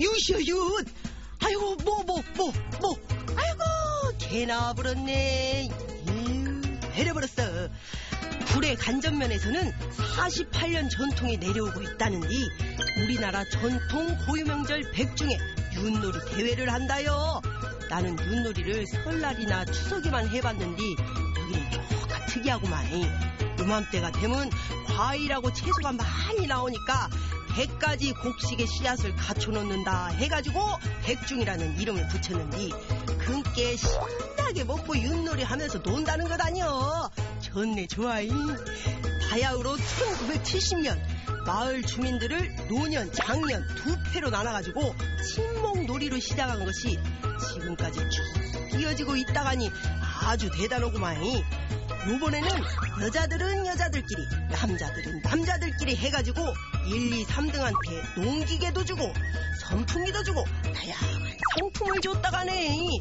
유시윷. 아이고 뭐 뭐 뭐 뭐. 아이고 개나 버렸네. 내려버렸어. 불의 간전면에서는 48년 전통이 내려오고 있다는디 우리나라 전통 고유명절 백중에 윷놀이 대회를 한다요. 나는 윷놀이를 설날이나 추석에만 해봤는디 여기는 조금 특이하구만. 요맘때가 되면 과일하고 채소가 많이 나오니까 100가지 곡식의 씨앗을 갖춰놓는다 해가지고 백중이라는 이름을 붙였는디 그께 신나게 먹고 윷놀이 하면서 논다는 것 아니여 좋네 좋아잉 바야흐로 1970년 마을 주민들을 노년 장년 두 패로 나눠가지고 친목놀이로 시작한 것이 지금까지 쭉 이어지고 있다가니 아주 대단하구만 요번에는 여자들은 여자들끼리 남자들은 남자들끼리 해가지고 1, 2, 3등한테 농기계도 주고 선풍기도 주고 다양한 상품을 줬다가네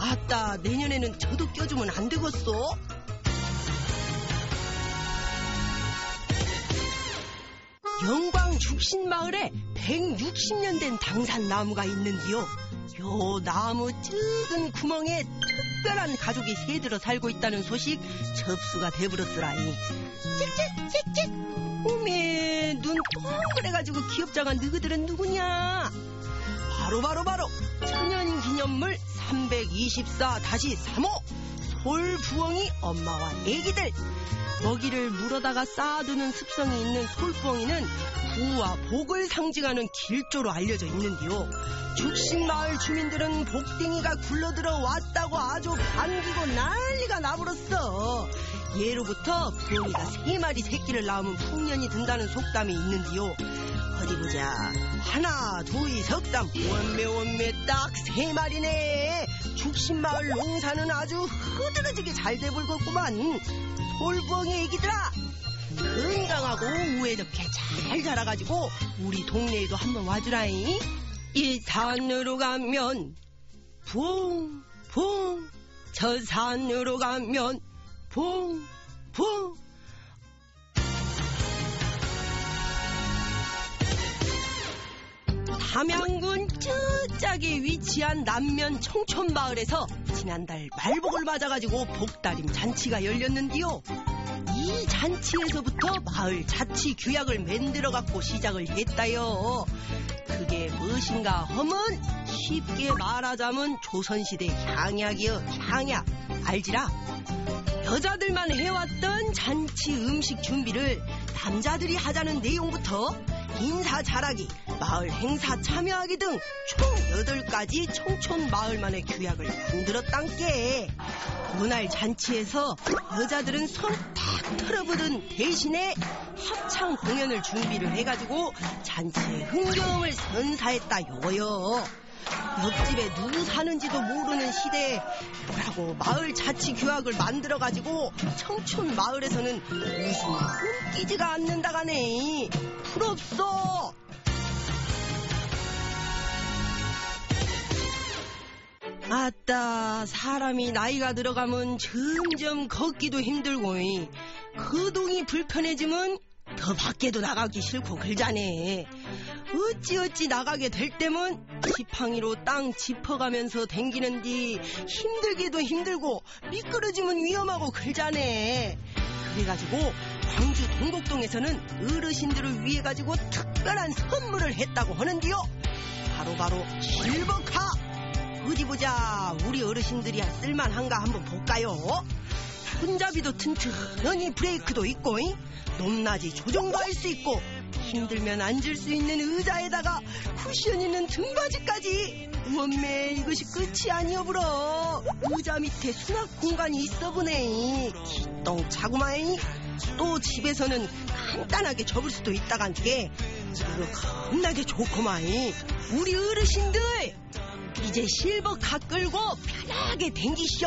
아따 내년에는 저도 껴주면 안 되겠어? 영광 죽신마을에 160년 된 당산나무가 있는데요. 요 나무 작은 구멍에 특별한 가족이 새들어 살고 있다는 소식 접수가 돼버렸으라니. 찍찍찍찍. 오메 눈 동그래가지고 귀엽장한 너희들은 누구냐? 바로 바로 바로 천연기념물 324-3호 솔부엉이 엄마와 애기들. 먹이를 물어다가 쌓아두는 습성이 있는 솔부엉이는 구와 복을 상징하는 길조로 알려져 있는데요. 죽신마을 주민들은 복댕이가 굴러들어 왔다고 아주 반기고 난리가 나버렸어. 예로부터 부엉이가 세 마리 새끼를 낳으면 풍년이 든다는 속담이 있는데요. 어디 보자. 하나, 둘, 석삼, 원매, 원매, 딱 세 마리네. 죽신마을 농사는 아주 흐드러지게 잘 돼불겠구만. 돌부엉이 애기들아. 건강하고 우애롭게 잘 자라가지고 우리 동네에도 한번 와주라잉. 이 산으로 가면 붕붕 저 산으로 가면 붕붕 담양군 쯔짝에 위치한 남면 청촌마을에서 지난달 말복을 맞아가지고 복다림 잔치가 열렸는데요. 이 잔치에서부터 마을 자치 규약을 만들어 갖고 시작을 했다요. 그게 무엇인가 하면 쉽게 말하자면 조선시대 향약이여 향약 알지라? 여자들만 해왔던 잔치 음식 준비를 남자들이 하자는 내용부터 인사 잘하기, 마을 행사 참여하기 등 총 8가지 청촌 마을만의 규약을 만들었단께. 그날 잔치에서 여자들은 손탁 털어부든 대신에 합창 공연을 준비를 해가지고 잔치의 흥겨움을 선사했다 요거요. 옆집에 누구 사는지도 모르는 시대에 뭐라고 마을 자치 규약을 만들어가지고 청촌 마을에서는 무슨 꿈끼지가 않는다가네. 풀없어. 아따 사람이 나이가 들어가면 점점 걷기도 힘들고 거동이 불편해지면 더 밖에도 나가기 싫고 그러자네 어찌어찌 나가게 될 때면 지팡이로 땅 짚어가면서 댕기는디 힘들기도 힘들고 미끄러지면 위험하고 그러자네 그래가지고 광주 동곡동에서는 어르신들을 위해 가지고 특별한 선물을 했다고 하는데요. 바로 바로 실버카! 어디 보자. 우리 어르신들이 쓸만한가 한번 볼까요? 손잡이도 튼튼하니 브레이크도 있고 높낮이 조정도 할 수 있고 힘들면 앉을 수 있는 의자에다가 쿠션 있는 등받이까지. 원매 이것이 끝이 아니어불어. 의자 밑에 수납 공간이 있어 보네. 기똥 차구마이 또 집에서는 간단하게 접을 수도 있다간게 이거 겁나게 좋구마이 우리 어르신들 이제 실버 가 끌고 편하게 댕기쇼